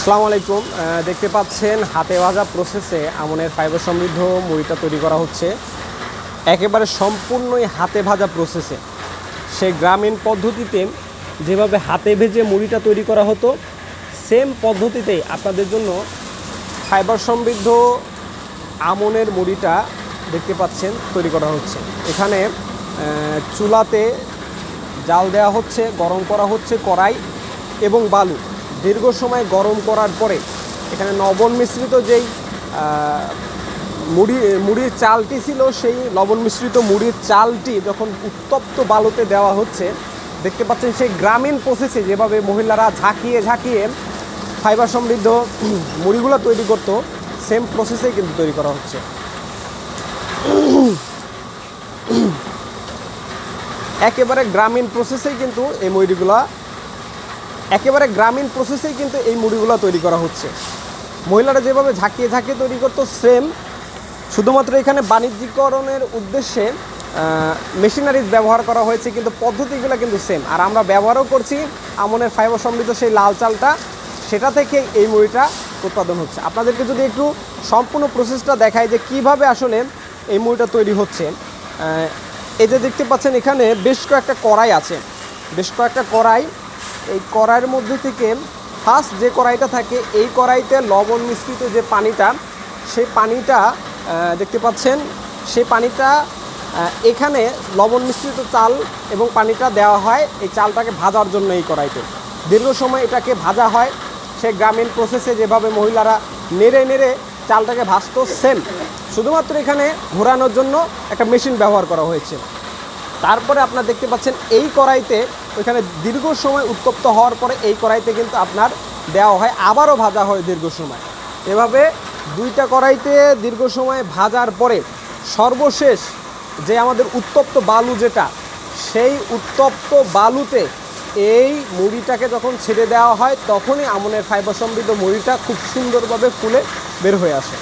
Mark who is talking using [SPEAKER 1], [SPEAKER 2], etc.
[SPEAKER 1] আসসালামু আলাইকুম। দেখতে পাচ্ছেন হাতে ভাজা প্রসেসে আমনের ফাইবার সমৃদ্ধ মুড়িটা তৈরি করা হচ্ছে। একেবারে সম্পূর্ণই হাতে ভাজা প্রসেসে সেই গ্রামীণ পদ্ধতিতে যেভাবে হাতে ভেজে মুড়িটা তৈরি করা হতো সেম পদ্ধতিতেই আপনাদের জন্য ফাইবার সমৃদ্ধ আমনের মুড়িটা দেখতে পাচ্ছেন তৈরি করা হচ্ছে। এখানে চুলাতে জাল দেওয়া হচ্ছে, গরম করা হচ্ছে কড়াই এবং বালু। দীর্ঘ সময় গরম করার পরে এখানে লবণ মিশ্রিত যেই মুড়ি, মুড়ির চালটি ছিল, সেই লবণ মিশ্রিত মুড়ির চালটি যখন উত্তপ্ত বালুতে দেওয়া হচ্ছে, দেখতে পাচ্ছেন সেই গ্রামীণ প্রসেসে যেভাবে মহিলারা ঝাঁকিয়ে ঝাঁকিয়ে ফাইবার সমৃদ্ধ মুড়িগুলো তৈরি করতো সেম প্রসেসেই কিন্তু তৈরি করা হচ্ছে। একেবারে গ্রামীণ প্রসেসেই কিন্তু এই মুড়িগুলা একেবারে গ্রামীণ প্রসেসেই কিন্তু এই মুড়িগুলো তৈরি করা হচ্ছে। মহিলারা যেভাবে ঝাঁকিয়ে ঝাঁকিয়ে তৈরি করতো সেম শুধুমাত্র এখানে বাণিজ্যিকরণের উদ্দেশ্যে মেশিনারিজ ব্যবহার করা হয়েছে, কিন্তু পদ্ধতিগুলো কিন্তু সেম আর আমরা ব্যবহারও করছি, আমনের ফাইবার সমৃদ্ধ সেই লাল চালটা, সেটা থেকে এই মুড়িটা উৎপাদন হচ্ছে। আপনাদেরকে যদি একটু সম্পূর্ণ প্রসেসটা দেখায় যে কীভাবে আসলে এই মুড়িটা তৈরি হচ্ছে এই যে দেখতে পাচ্ছেন এখানে বেশ কয়েকটা কড়াই আছে। বেশ কয়েকটা কড়াই এই কড়াইয়ের মধ্যে থেকে ফার্স্ট যে কড়াইটা থাকে, এই কড়াইতে লবণ মিশ্রিত যে পানিটা, সেই পানিটা দেখতে পাচ্ছেন, সেই পানিটা এখানে লবণ মিশ্রিত চাল এবং পানিটা দেওয়া হয় এই চালটাকে ভাজার জন্য এই কড়াইতে। দীর্ঘ সময় এটাকে ভাজা হয়, সে গ্রামীণ প্রসেসে যেভাবে মহিলারা নেড়ে নেড়ে চালটাকে ভাজতো সেম শুধুমাত্র এখানে ঘোরানোর জন্য একটা মেশিন ব্যবহার করা হয়েছে। তারপরে আপনার দেখতে পাচ্ছেন, এই কড়াইতে ওইখানে দীর্ঘ সময় উত্তপ্ত হওয়ার পরে এই কড়াইতে কিন্তু আপনার দেওয়া হয় আবারও ভাজা হয় দীর্ঘ সময়। এভাবে দুইটা কড়াইতে দীর্ঘ সময় ভাজার পরে সর্বশেষ যে আমাদের উত্তপ্ত বালু যেটা, সেই উত্তপ্ত বালুতে এই মুড়িটাকে যখন ছেড়ে দেওয়া হয়, তখনই আমনের ফাইবার সমৃদ্ধ মুড়িটা খুব সুন্দরভাবে ফুলে বের হয়ে আসে।